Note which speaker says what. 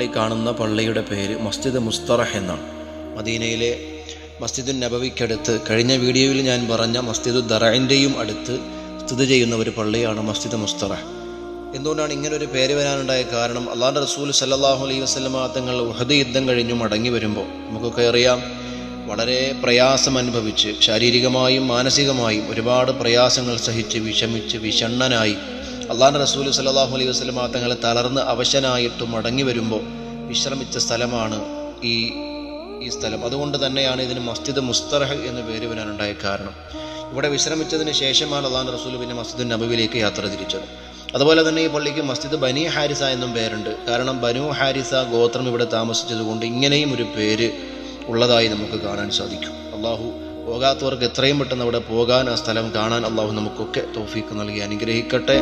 Speaker 1: ഈ കാണുന്ന പള്ളിയുടെ പേര് മസ്ജിദ് മുസ്തറഹ് എന്നാണ്. മദീനയിലെ മസ്ജിദുൻ നബവിക്കടുത്ത് കഴിഞ്ഞ വീഡിയോയിൽ ഞാൻ പറഞ്ഞ മസ്ജിദു ദറൈന്റെയും അടുത്ത് സ്ഥിതി ചെയ്യുന്ന ഒരു പള്ളിയാണ് മസ്ജിദ് മുസ്തറഹ്. എന്തുകൊണ്ടാണ് ഇങ്ങനെ ഒരു പേര് വരാനുണ്ടായ കാരണം? അള്ളാഹുന്റെ റസൂൽ സല്ലാഹു അലൈഹി വസ്ലമ തങ്ങൾ ഉഹദ് യുദ്ധം കഴിഞ്ഞു മടങ്ങി വരുമ്പോൾ നമുക്കൊക്കെ അറിയാം വളരെ പ്രയാസം അനുഭവിച്ച് ശാരീരികമായും മാനസികമായും ഒരുപാട് പ്രയാസങ്ങൾ സഹിച്ച് വിഷമിച്ച് വിഷണ്ണനായി അള്ളാഹുന്റെ റസൂൽ സല്ലാഹു അലൈഹി വസ്ലമ തങ്ങൾ തളർന്ന് അവശനായിട്ട് മടങ്ങി വരുമ്പോൾ വിശ്രമിച്ച സ്ഥലമാണ് ഈ ഈ സ്ഥലം. അതുകൊണ്ട് തന്നെയാണ് ഇതിന് മസ്ജിദ് മുസ്തറഹ് എന്ന് പേര് വരാനുണ്ടായ കാരണം. ഇവിടെ വിശ്രമിച്ചതിന് ശേഷമാണ് അള്ളാഹു റസൂൽ പിന്നെ മസ്ജിദ് നബുവിലേക്ക് യാത്ര തിരിച്ചത്. അതുപോലെ തന്നെ ഈ പള്ളിക്ക് മസ്ജിദ് ബനി ഹാരിസ എന്നും പേരുണ്ട്. കാരണം ബനു ഹാരിസ ഗോത്രം ഇവിടെ താമസിച്ചതുകൊണ്ട് ഇങ്ങനെയും ഒരു പേര് ഉള്ളതായി നമുക്ക് കാണാൻ സാധിക്കും. അള്ളാഹു പോകാത്തവർക്ക് എത്രയും പെട്ടെന്ന് അവിടെ പോകാൻ ആ സ്ഥലം കാണാൻ അള്ളാഹു നമുക്കൊക്കെ തോഫീക്ക് നൽകി അനുഗ്രഹിക്കട്ടെ.